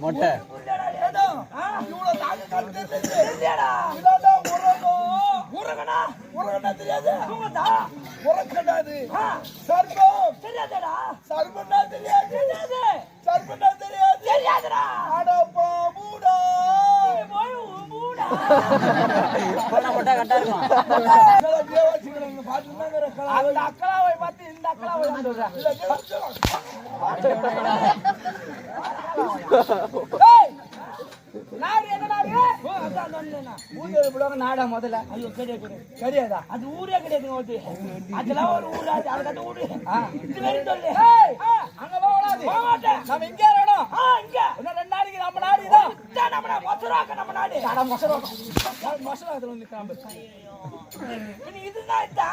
மொட்டை ஏடா இவ்வளவு தெரியாது தூங்கதா தெரியாதடா தெரியாது தெரியாது தெரியாது தெரியாதுடா. அந்த அக்கலாவை பார்த்து இந்த அக்கலாவை நாடு முதல்ல ஐயோ கிடையாது கிடையாது அது ஊரே கிடையாது அதெல்லாம் ஒரு ஊரா அது அதுக்கு ஊரு அங்க போகலாது போக மாட்டேன் நம்ம இங்க இருக்கணும் இங்க நம்ம மொசராக்க நம்ம நாடு மொசராக்க மொசராக்கத்துல வந்து காம்பு இது இதுதான் இதா